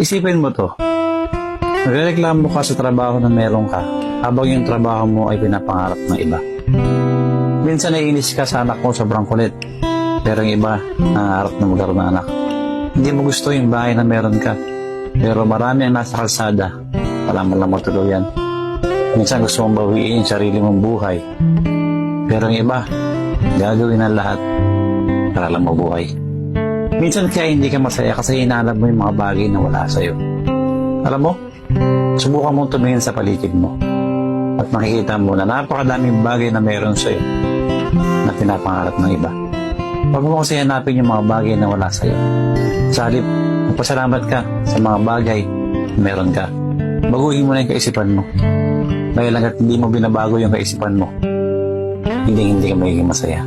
Isipin mo to. Nagreklamo ka sa trabaho na meron ka habang yung trabaho mo ay pinapangarap ng iba. Minsan naiinis ka sa anak mo sobrang kulit. Pero yung iba, nangarap na magkaroon ng anak. Hindi mo gusto yung bahay na meron ka. Pero marami ang nasa kalsada. Wala mo lang matuluyan. Minsan gusto mong bawiin sarili mong buhay. Pero yung iba, gagawin ang lahat para lang mabuhay. Minsan kaya hindi ka masaya kasi inaalab mo yung mga bagay na wala sa'yo. Alam mo, subukan mong tumingin sa paligid mo at makikita mo na napakadaming bagay na meron sa'yo na pinapangarap ng iba. Huwag mo kasi hanapin yung mga bagay na wala sa'yo. Sa halip, magpasalamat ka sa mga bagay na meron ka. Baguhin mo na yung kaisipan mo. Dahil hanggat hindi mo binabago yung kaisipan mo, hindi hindi ka magiging masaya.